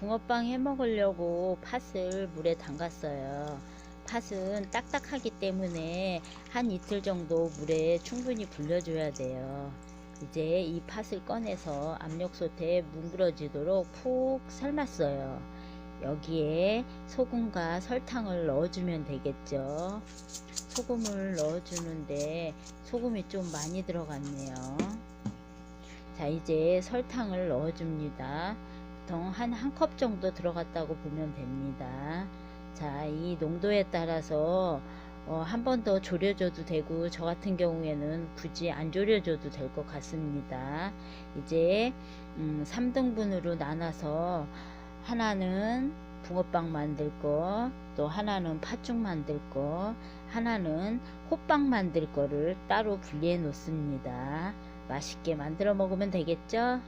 붕어빵 해 먹으려고 팥을 물에 담갔어요. 팥은 딱딱하기 때문에 한 이틀 정도 물에 충분히 불려줘야 돼요. 이제 이 팥을 꺼내서 압력솥에 뭉그러지도록 푹 삶았어요. 여기에 소금과 설탕을 넣어주면 되겠죠. 소금을 넣어주는데 소금이 좀 많이 들어갔네요. 자, 이제 설탕을 넣어줍니다. 보통 한 한 컵 정도 들어갔다고 보면 됩니다. 자, 이 농도에 따라서 어, 한 번 더 졸여줘도 되고 저 같은 경우에는 굳이 안 졸여줘도 될 것 같습니다. 이제 음, 3등분으로 나눠서 하나는 붕어빵 만들 거, 또 하나는 팥죽 만들 거, 하나는 호빵 만들 거를 따로 분리해 놓습니다. 맛있게 만들어 먹으면 되겠죠?